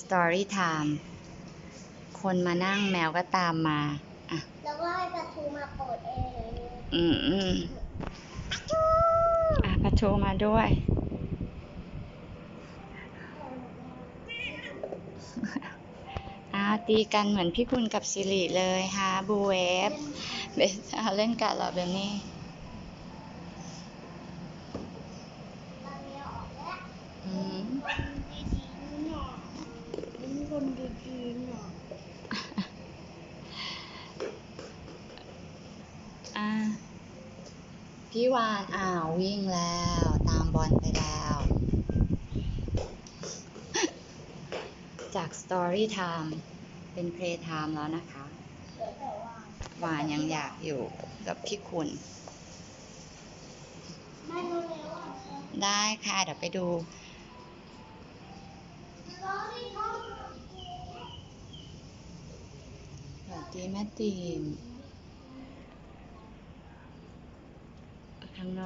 Story Time คนมานั่งแมวก็ตามมาอะแล้วก็ให้ประตูมาเปิดเองอืมอืมอะพัทูมาด้วย อ้าวตีกันเหมือนพี่คุณกับสิริเลยฮะบูเวฟเบสเอาเล่นกันเหรอเบนนี่ ตอนนี้ออกแล้ว อืม ดีๆหน่อยเป็นคนดีๆหน่อย อะพี่วานอ้าววิ่งแล้ว ตามบอลไปแล้ว จาก Story Time เป็น Play Time แล้วนะคะ วานยังอยากอยู่กับพี่คุณ ได้ค่ะ เดี๋ยวไปดูร้อนที่ท้องสวัสดีแม่ตีม and